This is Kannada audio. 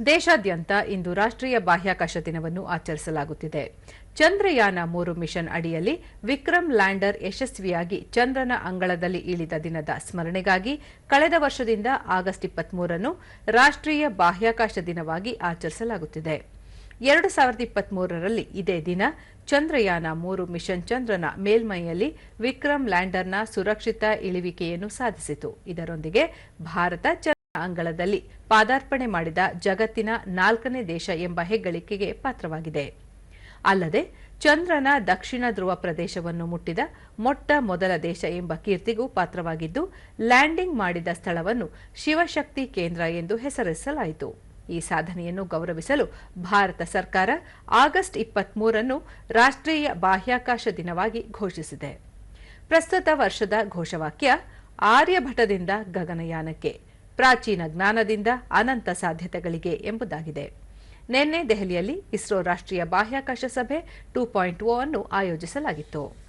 ದೇಶಾದ್ಯಂತ ಇಂದು ರಾಷ್ಟ್ರೀಯ ಬಾಹ್ಯಾಕಾಶ ದಿನವನ್ನು ಆಚರಿಸಲಾಗುತ್ತಿದೆ. ಚಂದ್ರಯಾನ ಮೂರು ಮಿಷನ್ ಅಡಿಯಲ್ಲಿ ವಿಕ್ರಮ್ ಲ್ಯಾಂಡರ್ ಯಶಸ್ವಿಯಾಗಿ ಚಂದ್ರನ ಅಂಗಳದಲ್ಲಿ ಇಳಿದ ದಿನದ ಸ್ಮರಣೆಗಾಗಿ ಕಳೆದ ವರ್ಷದಿಂದ ಆಗಸ್ಟ್ ಇಪ್ಪತ್ಮೂರನ್ನು ರಾಷ್ಟ್ರೀಯ ಬಾಹ್ಯಾಕಾಶ ದಿನವಾಗಿ ಆಚರಿಸಲಾಗುತ್ತಿದೆ. ಎರಡು ಸಾವಿರದ ಇಪ್ಪತ್ಮೂರರಲ್ಲಿ ಇದೇ ದಿನ ಚಂದ್ರಯಾನ ಮೂರು ಮಿಷನ್ ಚಂದ್ರನ ಮೇಲ್ಮೈಯಲ್ಲಿ ವಿಕ್ರಮ್ ಲ್ಯಾಂಡರ್ನ ಸುರಕ್ಷಿತ ಇಳಿವಿಕೆಯನ್ನು ಸಾಧಿಸಿತು. ಇದರೊಂದಿಗೆ ಭಾರತ ಅಂಗಳದಲ್ಲಿ ಪಾದಾರ್ಪಣೆ ಮಾಡಿದ ಜಗತ್ತಿನ ನಾಲ್ಕನೇ ದೇಶ ಎಂಬ ಹೆಗ್ಗಳಿಕೆಗೆ ಪಾತ್ರವಾಗಿದೆ. ಅಲ್ಲದೆ ಚಂದ್ರನ ದಕ್ಷಿಣ ಧ್ರುವ ಪ್ರದೇಶವನ್ನು ಮುಟ್ಟಿದ ಮೊಟ್ಟ ಮೊದಲ ದೇಶ ಎಂಬ ಕೀರ್ತಿಗೂ ಪಾತ್ರವಾಗಿದ್ದು, ಲ್ಯಾಂಡಿಂಗ್ ಮಾಡಿದ ಸ್ಥಳವನ್ನು ಶಿವಶಕ್ತಿ ಕೇಂದ್ರ ಎಂದು ಹೆಸರಿಸಲಾಯಿತು. ಈ ಸಾಧನೆಯನ್ನು ಗೌರವಿಸಲು ಭಾರತ ಸರ್ಕಾರ ಆಗಸ್ಟ್ ಇಪ್ಪತ್ಮೂರನ್ನು ರಾಷ್ಟ್ರೀಯ ಬಾಹ್ಯಾಕಾಶ ದಿನವಾಗಿ ಘೋಷಿಸಿದೆ. ಪ್ರಸ್ತುತ ವರ್ಷದ ಘೋಷವಾಕ್ಯ, ಆರ್ಯಭಟದಿಂದ ಗಗನಯಾನಕ್ಕೆ. ಪ್ರಾಚೀನ ಜ್ಞಾನದಿಂದ ಅನಂತ ಸಾಧ್ಯತೆಗಳಿಗೆ ಎಂಬುದಾಗಿದೆ. ನಿನ್ನೆ ದೆಹಲಿಯಲ್ಲಿ ಇಸ್ರೋ ರಾಷ್ಟ್ರೀಯ ಬಾಹ್ಯಾಕಾಶ ಸಭೆ ಟೂ ಪಾಯಿಂಟ್ ಅನ್ನು ಆಯೋಜಿಸಲಾಗಿತ್ತು.